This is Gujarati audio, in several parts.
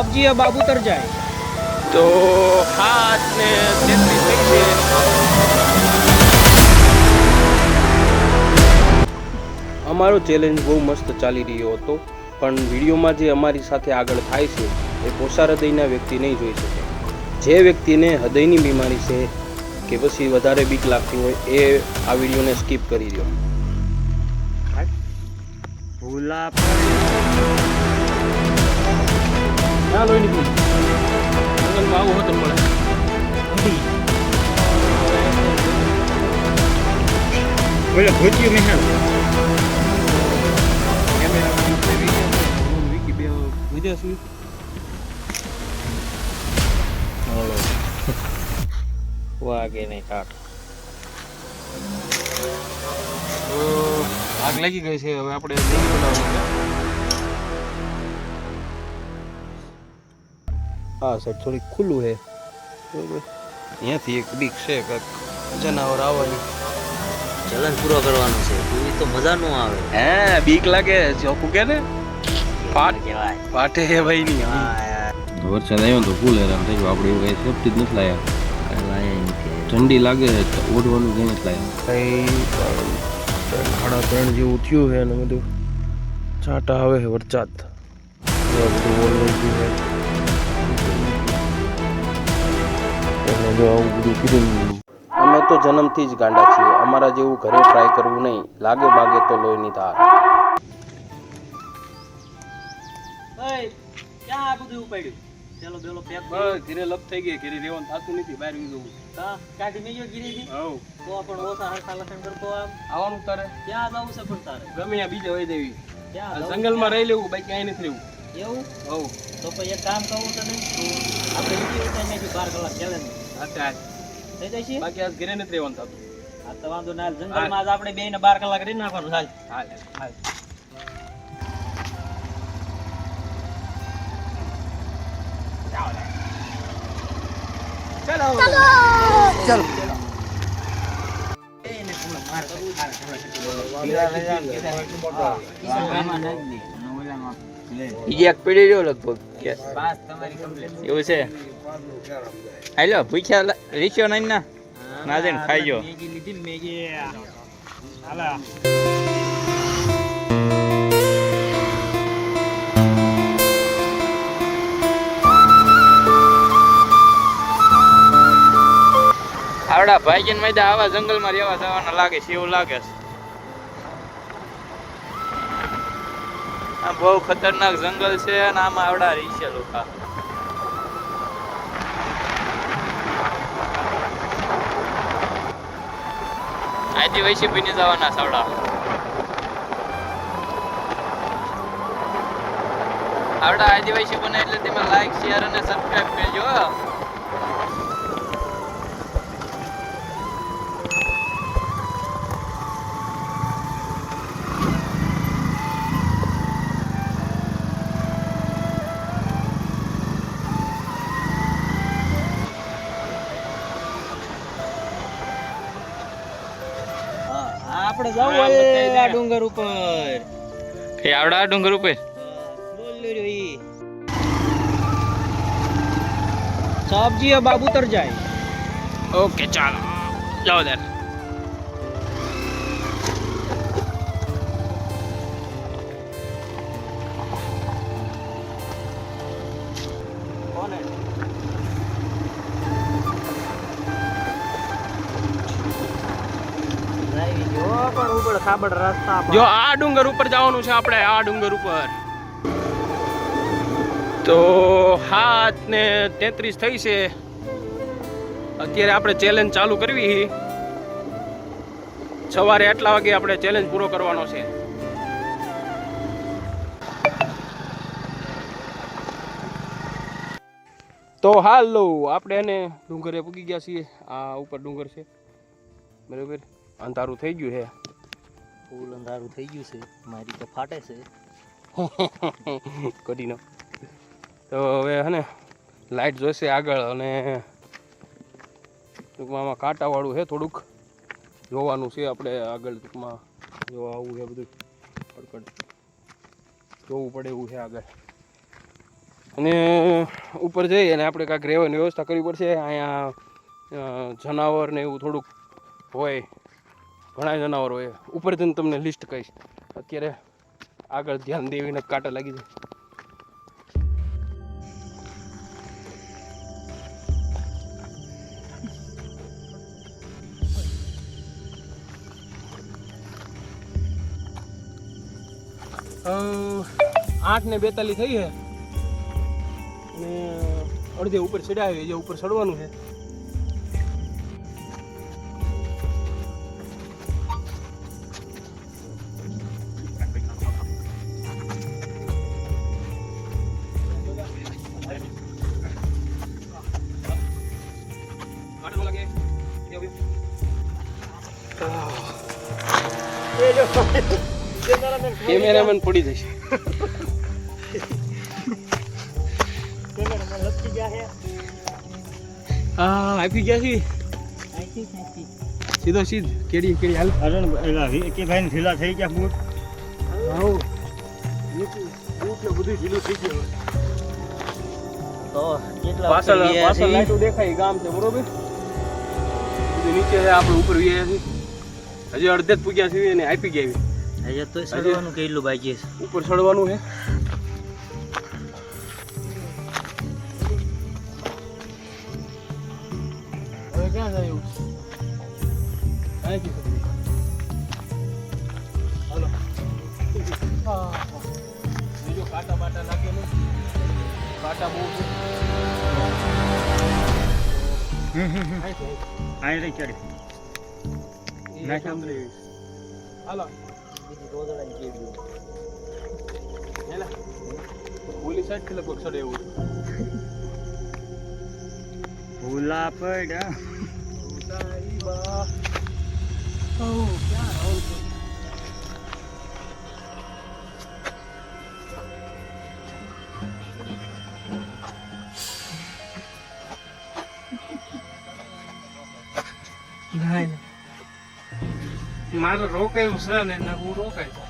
साहब जी अब आप उतर जाए તો હાથ ને તેત્રીસ થઈ છે અમારો ચેલેન્જ બહુ મસ્ત ચાલી રહ્યો હતો પણ વિડીયોમાં જે અમારી સાથે આગળ થાય છે એ પોષા હૃદયના વ્યક્તિ નહીં જોઈ શકે જે વ્યક્તિને હૃદયની બીમારી છે કે પછી વધારે બીક લાગતી હોય એ આ વિડીયોને સ્કીપ કરી દો भूला ના લોહી નીકળ્યું જંગલમાં આવું હતું મળે બોલે ભૂત્યું મેં વિદેશ વાગે નહીં કાટ આગ લાગી ગઈ છે. હવે આપણે દહીં સાઈડ હા સર થોડીક ખુલ્લું છે. બરોબર અહીંયાથી એક બીક છે કાંઈક જનાવર આવવાની. ચલન પૂરો કરવાનો છે. એ તો મજા નો આવે. હે બીક લાગે ચોખ્ખું કે ને? પાટ કહેવાય. પાટે હે ભાઈ ની. વરસાદ આવ્યો તો ફૂલ હેરાન થઈ ગયો. આપણે એવું કઈ સેફટી જ નથી લાયા. ઠંડી લાગે તો ઓઢવાનું કઈ નથી લાયા. કઈ સાડા ત્રણ જેવું થયું છે ને બધું. છાંટા આવે છે વરસાદ. બધું ઓલવાઈ આવું બધું કીધું. અમે તો જન્મથી જ ગાંડા છીએ. અમારા જેવું ઘરે ટ્રાય કરવું નહીં. લાગે બાગે તો લોહીની ધાર. ક્યાં આ બધું ઉપાડ્યું? ચલો બેલો પેક ઘરે લપ થઈ ગઈ. ઘરે રહેવાનું થતું નથી. બહાર જવું. કાઢી મેજો ગીરી દી હવ. તો પણ ઓછા હરખા લખન કરતો આમ. આવવાનું તારે? ક્યાં જવું છે પણ તારે? ગમે ત્યાં બીજે હોય દેવી ક્યાં જંગલમાં રહી લેવું બાકી ક્યાંય નથી રહેવું. એવું? હવ. તો પછી એક કામ કરવું તને? આપણે વીડિયો બાર કલાક ચેલેન્જ થઈ જાય બાકી આજ ઘરે નથી રહેવાનું થતું. આ તો વાંધો ના હાલ. જંગલમાં આપણે બે ને બાર કલાક રહી નાખવાનું હાલ. હાલ. હાલ. બીજી એક પડી રહ્યો લગભગ. એવું છે? હાલો ભૂખ્યા રીખ્યો નહીં ના? નાજેન ખાઈ આવડા ભાઈજન મેદા આવા જંગલમાં રહેવા જવાના લાગે છે એવું લાગે છે. આ બહુ ખતરનાક જંગલ છે અને આમાં આવડા રહી છે લોકો આદિવાસી બની જવાના સવડા આવડા આદિવાસી બને એટલે તેમાં લાઈક શેર અને સબસ્ક્રાઈબ કરજો डूंगर ऊपर। आवड़ा डूंगर ऊपर? हाँ, साहब जी अब बाबू उतर जाए। ओके चलो। जाओ दर ખાબડ રસ્તા જો આ ડુંગર ઉપર જવાનું છે આપણે, આ ડુંગર ઉપર. તો હાથ ને તેત્રીસ થઈ છે. અત્યારે આપણે ચેલેન્જ ચાલુ કરવી હી સવારે આટલા વાગે આપણે ચેલેન્જ પૂરો કરવાનો છે. તો હાલો, આપણે એને ડુંગરે પૂગી ગયા છીએ. આ ઉપર ડુંગર છે. બરાબર? અંધારું થઈ ગયું છે. ફૂલ અંધારું થઈ ગયું છે, મારી તો ફાટે છે. કરીને તો હવે હે ને, લાઈટ જોઈશે આગળ અને ટૂંકમાં આમાં કાંટાવાળું છે થોડુંક. જોવાનું છે આપણે આગળ ટૂંકમાં જોવા આવું છે બધું. કડકડ. જોવું પડે એવું છે આગળ. અને ઉપર જઈએ અને આપણે કાંઈક રહેવાની વ્યવસ્થા કરવી પડશે. અહીંયા જનાવર ને એવું થોડુંક હોય. ઘણા જનાવરો એ ઉપર જઈને તમને લિસ્ટ કહીશ. અત્યારે આગળ ધ્યાન દેવીને કાંટા લાગી જાય. આઠ ને બેતાલીસ થઈ છે. અને અડધે ઉપર ચડાવી જે ઉપર ચડવાનું છે. કેમેરામેન પડી જશે. હા આપી ગયા છીએ. સીધો સીધ કેડી કેડી હાલ. અરે એલા કે ભાઈ ઢીલા થઈ ગયા બૂટ આવો. બૂટ ને બધું ઢીલું થઈ ગયું તો કેટલા પાછળ પાછળ લાઈટો દેખાય ગામ છે બરોબર? બધું નીચે છે આપણે ઉપર વીએ છીએ. હજી અડધે જ પૂગ્યા છીએ અને આપી ગયા હજે તો સડવાનું કેટલું બાકી છે? ઉપર સડવાનું છે. હવે ક્યાં જાય. હાલો. હા. બીજો કાંટા બાટા લાગે કાંટા બહુ છે. આઈ રહી ચડી એ ના, એક અંદર એવી. હાલો. હેલા ઓલી સાઈડથી લગભગ ચડે એવું. ભૂલા પડ્યા સાઈબા ઓ ક્યાં રહો મારે રોકાયું છે ને હું રોકાય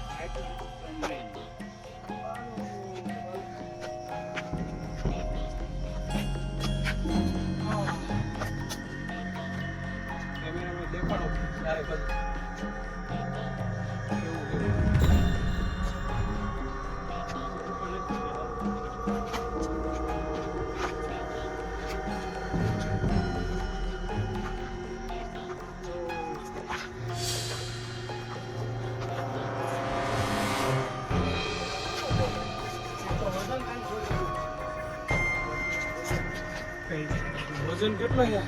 વજન કેટલો છે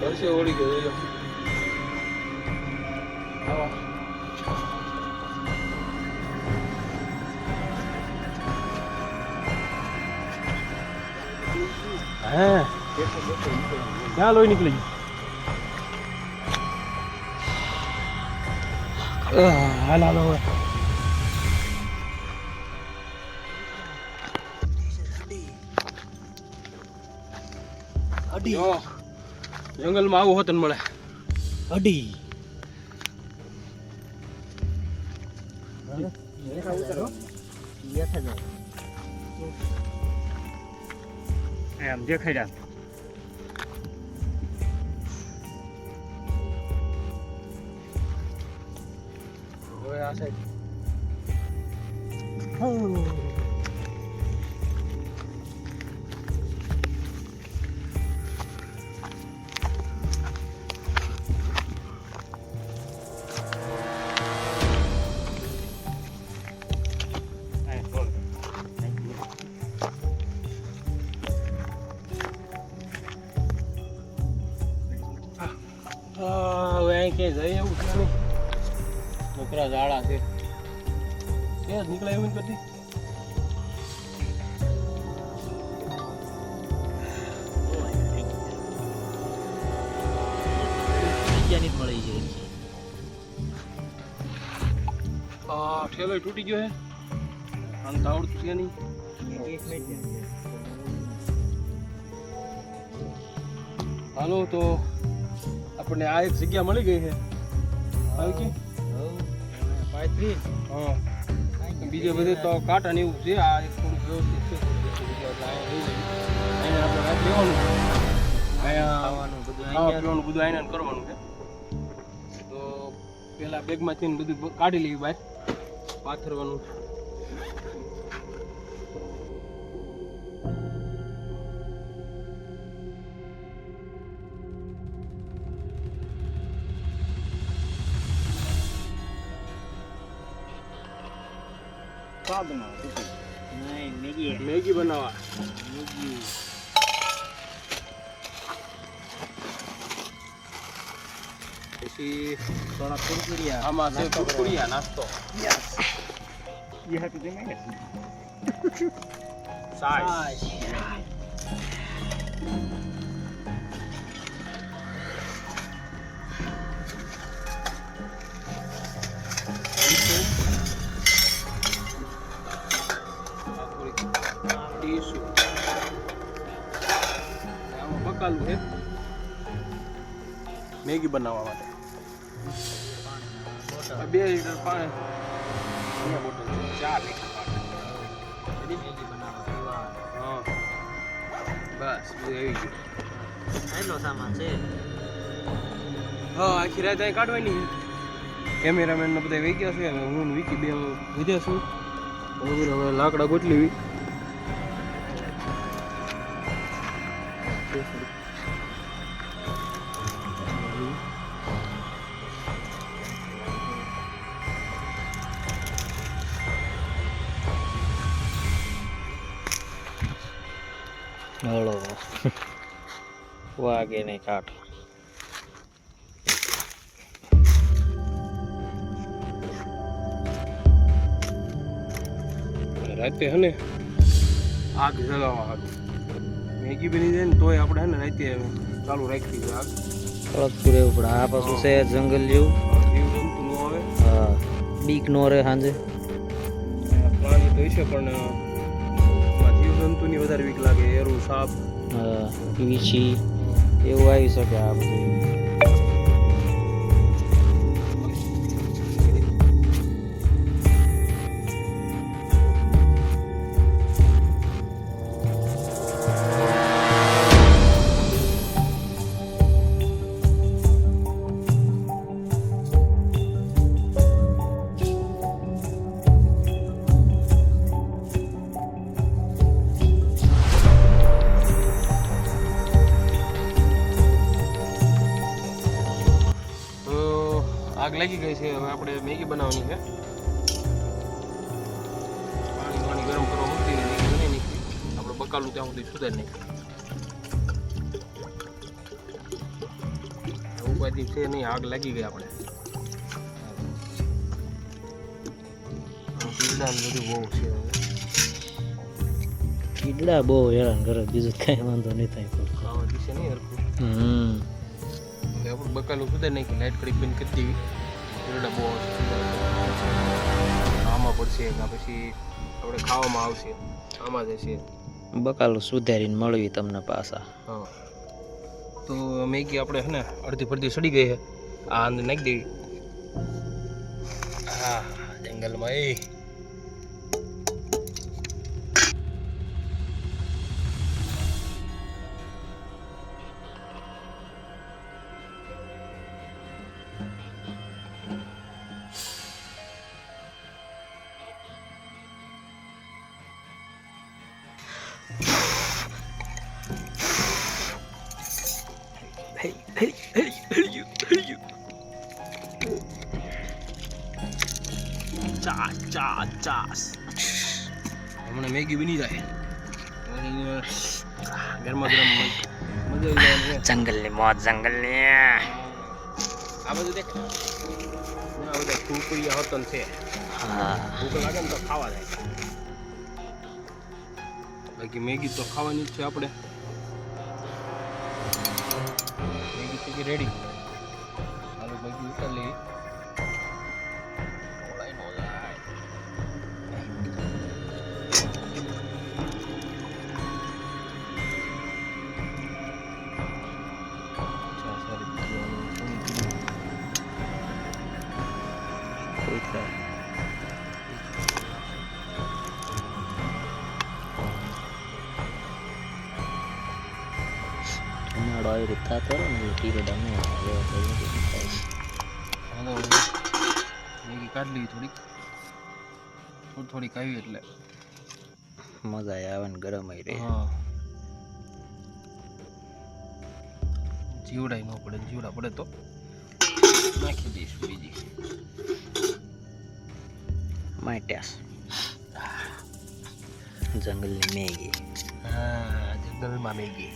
પરસે ઓળી ગયો જોજો આવો હા ક્યાં લોહી નીકળી ગયું આહ, હાલ હાલો હવે અડી જો જંગલમાં આવું હોતન મળે અડી એમ દેખાઈ રહ્યા હવે આ સાઈડ આ ઠેલો તૂટી ગયો હે. આમ તો આવડતું છે નહીં. હાલો તો આપણને આ એક જગ્યા મળી ગઈ છે આવી પાંત્રીસ હા. બીજે બધે તો કાંટા ને એવું છે. આ એક થોડું વ્યવસ્થિત છે. આપણે રાત લેવાનું. અહીંયા બધું ખાવા પીવાનું બધું અહીંયા કરવાનું છે તો પેલા બેગમાંથી બધું કાઢી લેવી બહાર પાથરવાનું મેગી મેગી બનાવવા. મેગી. પછી થોડા કુરકુરિયા. આમાં છે કુરકુરિયા નાસ્તો. ये You have to do it. Size. Size. Maggi બનાવવા માટે બે લીટર પાણી અહીંયા બોટલ છે. ચાર લીટર પાણી મેગી બનાવવા હા. બસ બધું આવી ગયું. સામાન છે? હા આખી રાત અહીં કાઢવાની કેમેરામેન ને બધા વહી ગયા છે હું વિકી બે વધ્યા છું. હવે લાકડા ગોઠલી નહીં કાઢ. રાતે હે ને આગ જગાવવા આગ મેગી બની જાય ને તોય આપણે ને રાતે ચાલુ રાખી દઈએ આગ. થોડોક રહેવું પડે. આ પાછું છે જંગલ જેવું. આવે. હા. બીક નો રહે સાંજે પ્રાણી તો છે પણ આ જીવ જંતુની વધારે બીક લાગે. એરું સાપ. હા વીછી. એવું આવી શકે આ બધું. લાગી ગઈ છે. હવે આપણે મેગી બનાવવાની છે. પાણી પાણી ગરમ કરવા મૂકી મેગી બની નીકળી આપણે બકાલું ત્યાં સુધી સુધારી નહીં ઉપાધિ છે નહીં આગ લાગી ગઈ આપણે. ને બધું બહુ છે કીડા બહુ હેરાન કરે બીજું કાંઈ વાંધો નહીં થાય હમ. હવે બકાલું સુધારી નાખી લાઇટ કડીક બંધ કરી દેવી પીડા બહુ આવશે આમાં પડશે પછી આપણે ખાવામાં આવશે. આમાં જશે બકાલો સુધારીને મળવી તમને પાછા. હા. તો મેગી આપણે છે ને અડધી ફરતી સડી ગઈ છે આ અંદર નાખી દેવી. હા જંગલમાં એ. હમણાં મેગી બની જાય. ગરમા ગરમ જંગલની મોત જંગલની. આ બધું દેખ. આ બધા કુરકુરિયા હોતન છે. હા. ભૂખ લાગે ને તો ખાવા જાય. બાકી મેગી તો ખાવાની જ છે આપણે. મેગી રેડી હાલો મેગી ઉતાર લઈએ. આવી રીતે થતો રહે ને ન તો નથી થાય. હાલો મેગી કાઢી લીધી થોડીક. થોડી થોડીક આવી એટલે. મજા આવે ને ગરમ રહે. હા. જીવડાય ન પડે જીવડા પડે તો. નાખી દઈશું બીજી. માટ્યાસ જંગલની મેગી. હા જંગલમાં મેગી.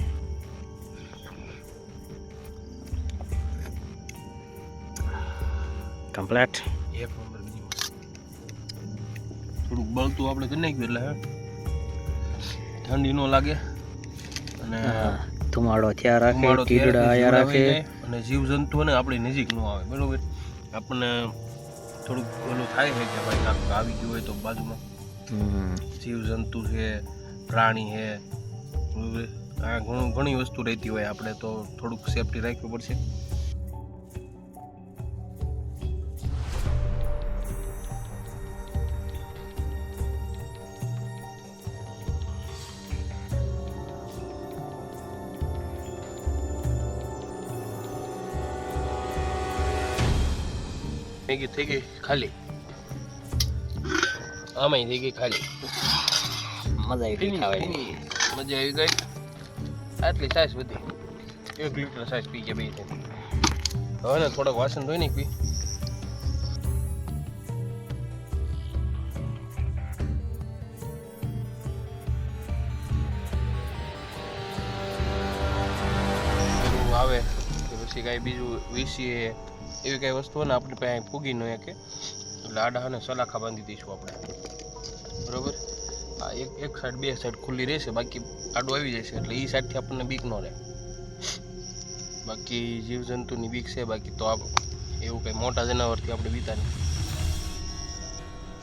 કમ્પ્લેટ. એક નંબર બીજી થોડુંક બળતું આપણે કરી નાખ્યું એટલે હે? ઠંડી ન લાગે અને ધુમાડો ત્યાં રાખે ટીકડા આયા રાખે. અને જીવજંતુઓને આપણી નજીક ન આવે બરોબર? આપણને થોડુંક ઓલું થાય છે કે ભાઈ કાંક આવી ગયું હોય તો બાજુમાં. જીવજંતુ છે પ્રાણી છે આ ઘણું ઘણી વસ્તુ રહેતી હોય આપણે તો થોડુંક સેફટી રાખવી પડશે. મેગી થઈ ગઈ ખાલી. આમાં થઈ ગઈ ખાલી. મજા આવી ગઈ ખાવાની. મજા આવી ગઈ. આટલી સાઈઝ બધી. એક લીટર સાઈઝ પી ગયા બે. હવે ને થોડાક વાસણ ધોઈ નહીં પી આવે કે પછી કાંઈ બીજું વીસીએ. એવી કાંઈ વસ્તુઓને આપણે પાસે ફૂગી ન શકે એટલે આડા અને સલાખા બાંધી દઈશું આપણે. બરોબર? આ એક એક સાઈડ બે સાઈડ ખુલ્લી રહેશે બાકી આડું આવી જશે. એટલે એ સાઈડથી આપણને બીક ન રહે. બાકી જીવજંતુની બીક છે બાકી તો આપ એવું કંઈ મોટા જનાવરથી આપણે બીતા નહીં.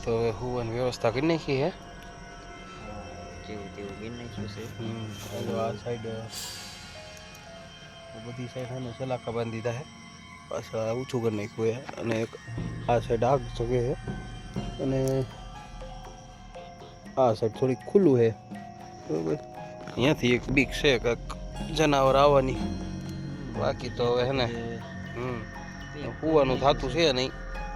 તો હવે હુવાની વ્યવસ્થા કરી નાખી હે. જેવું તેવું ગીર નાખ્યું છે? આ સાઈડ બધી સાઈડ સલાખા બાંધી દીધા હે. પાછા ઓછું કરી નાખ્યું હે અને એક આ સાઈડ આગ જગે છે. અને આ સાઈડ થોડીક ખુલ્લું છે. બરોબર? અહીંયાથી એક બીક છે કાંઈક જનાવર આવવાની. બાકી તો હવે ને, હમ પૂવાનું થતું છે નહીં.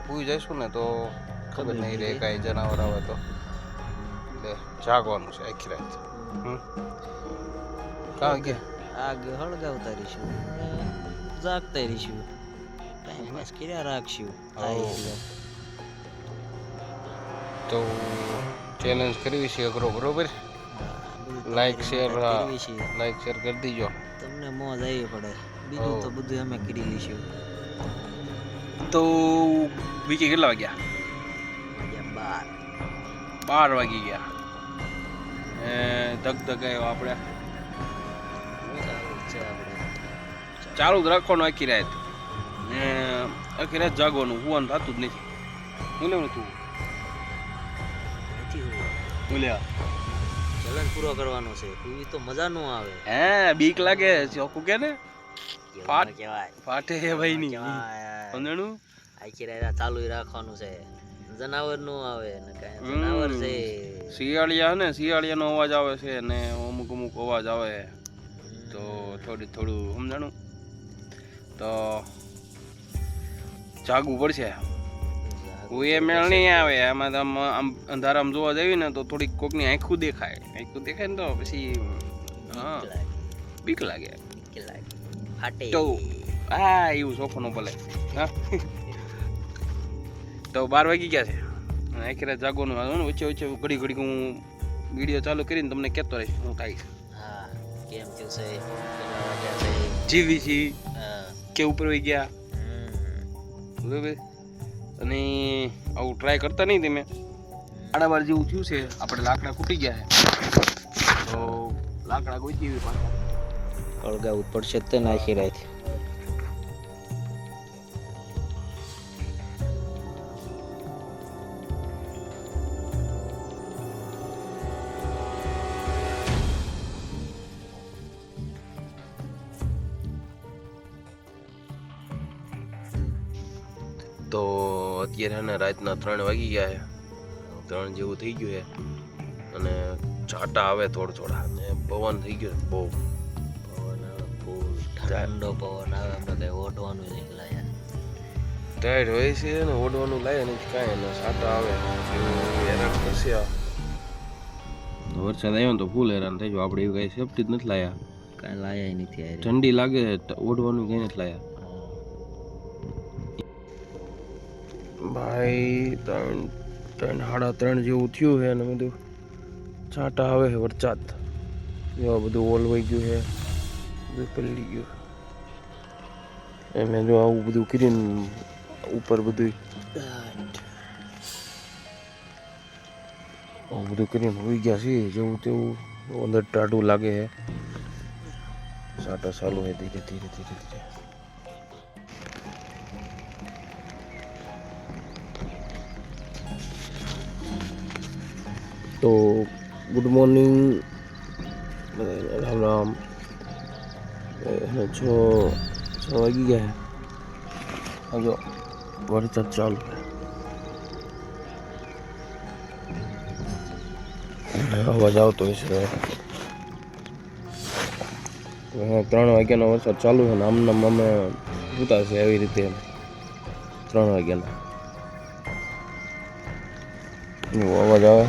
પૂઈ જઈશું ને તો ખબર નહીં રહે કાંઈ જનાવર આવે તો. એટલે જાગવાનું છે આખી રાત. હમ. કાં? ગયા આગ હળગાવતા રહીશું. જાગતા રહીશું. પાસ કર્યા રાખશું. તો ચેલેન્જ કરવી છે અઘરો બરોબર લાઈક શેર. લાઈક શેર કરી દીજો તમને મોજ આવી પડે બીજું તો બધું અમે કરી લઈશું તો બીજી કેટલા વાગ્યા બાર બાર વાગી ગયા એ ધક આવ્યો આપણે ચાલુ જ આપણે ચાલુ જ રાખવાનું આખી રાત ને આખી રાત જાગવાનું હુવાનું થતું જ નથી. હું લેવું તું. હું લ્યા ચલન પૂરો કરવાનો છે એવી તો મજા નો આવે. હે બીક લાગે ચોખ્ખું કે ને? ફાટ. ફાટે હે ભાઈ ની. સમજણું? આખી રાત ચાલુ રાખવાનું છે. જનાવર નો આવે ને કાંઈ જનાવર છે. શિયાળિયા ને શિયાળિયાનો અવાજ આવે છે ને અમુક અમુક અવાજ આવે. તો થોડી થોડું સમજાણું? તો જાગવું પડશે. કોઈ એ મેળ નહીં આવે. આમાં તો આમ અંધારામાં જોવા જઈએ ને તો થોડીક કોકની આંખું દેખાય. આંખું દેખાય ને તો પછી હા બીક લાગે. ફાટે. તો હા એવું સોફો નો ભલે હા. તો બાર વાગી ગયા છે. અને આખી રાત જાગવાનું આવે ને વચ્ચે વચ્ચે ઘડી ઘડી હું વીડિયો ચાલુ કરીને તમને કહેતો રહીશ. હું કાંઈ હા કેમ થયું છે? જીવી છી હા. કે ઉપર ગયા. બરાબર. અને આવું ટ્રાય કરતા નહીં તમે. આડા બાર જેવું થયું છે, આપણે લાકડા ખૂટી ગયા છે. તો લાકડા ગોતી પાછા. કળગાવું પડશે તે નાખી રાત અત્યારે ને રાતના ત્રણ વાગી ગયા છે. ત્રણ જેવું થઈ ગયું છે. અને છાંટા આવે થોડા થોડા. અને પવન થઈ ગયો બહુ. પવન આવે ફૂલ ઠંડો પવન આવે કઈ ઓઢવાનું નહીં લાયા. ટાઈટ હોય છે ને ઓઢવાનું લાય ને કાંઈ. ને સાટા આવે એવું હેરાન કરશે વરસાદ આવ્યો ને તો ફૂલ હેરાન થઈ આપણે એવું કઈ સેફટી જ નથી લાયા. કાંઈ લાયા નથી ઠંડી લાગે ઓઢવાનું કઈ નથી લાયા. ભાઈ, ત્રણ ત્રણ, સાડા ત્રણ જેવું થયું છે ને બધું. છાંટા આવે છે વરસાદ. એવા બધું ઓલવાઈ ગયું છે. બધું પલળી ગયું એમ જો આવું બધું કરીને ઉપર બધું આવું બધું કરીને હોઈ ગયા છે, જેવું તેવું અંદર ટાઢું લાગે છે. સાટા ચાલુ છે ધીરે ધીરે ધીરે ધીરે. તો ગુડ મોર્નિંગ રામ રામ. છ છ વાગી ગયા. હજો વરસાદ ચાલુ. છે અવાજ આવતો. હવે ત્રણ વાગ્યાનો વરસાદ ચાલુ છે ને, આમનામ અમે ઉતા છે એવી રીતે ત્રણ વાગ્યાના. અવાજ આવે.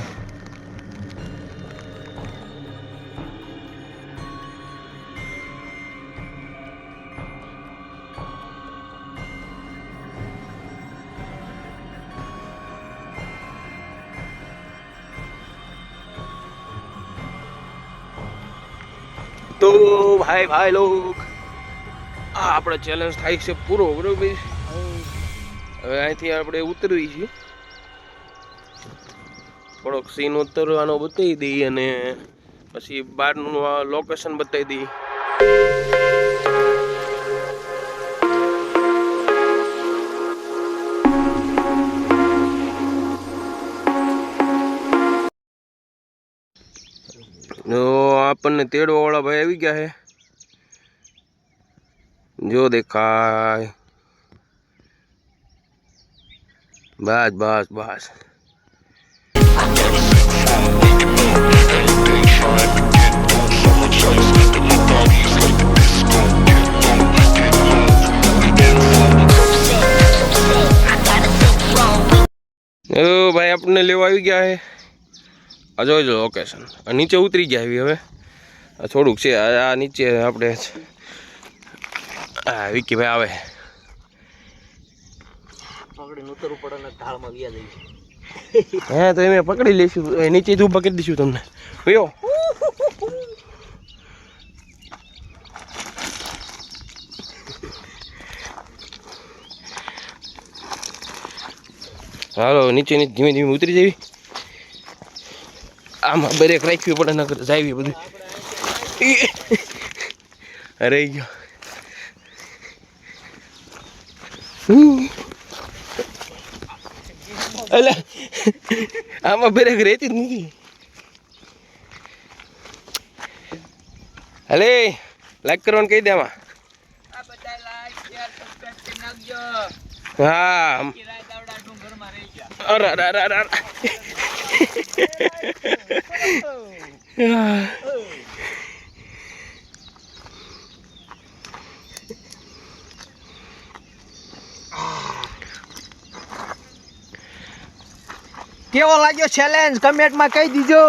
તો ભાઈ ભાઈ લોક, આ આપણે ચેલેન્જ થાય છે પૂરો, બરોબર હવે અહીંથી આપણે ઉતરવી છીએ થોડોક સીન ઉતરવાનો બતાવી દઈએ અને પછી બહારનું લોકેશન બતાવી દઈએ. આપણને તેડવાવાળા ભાઈ આવી ગયા છે. જો દેખાય. બસ બસ બસ. ભાઈ, આપણને લેવા આવી ગયા છે. આ જોઈ લો લોકેશન નીચે ઉતરી ગયા હવે. થોડુંક છે આ નીચે આપણે હા વિકીભાઈ આવે. ને હે તો એમ પકડી લઈશું નીચે જ ઊભા કરી દઈશું તમને. કયો હાલો નીચે નીચે ધીમે ધીમે ઉતરી જવી. આમાં બ્રેક રાખવી પડે નકર જાવી બધું. અરે ગયો. અલા. આમાં બ્રેક રહેતી જ નથી. અલે લાઈક કરવાનું કહી દે આમાં. હા. અરે અરે અરે અરે અરે. કેવો લાગ્યો ચેલેન્જ કમેન્ટમાં કહી દીજો.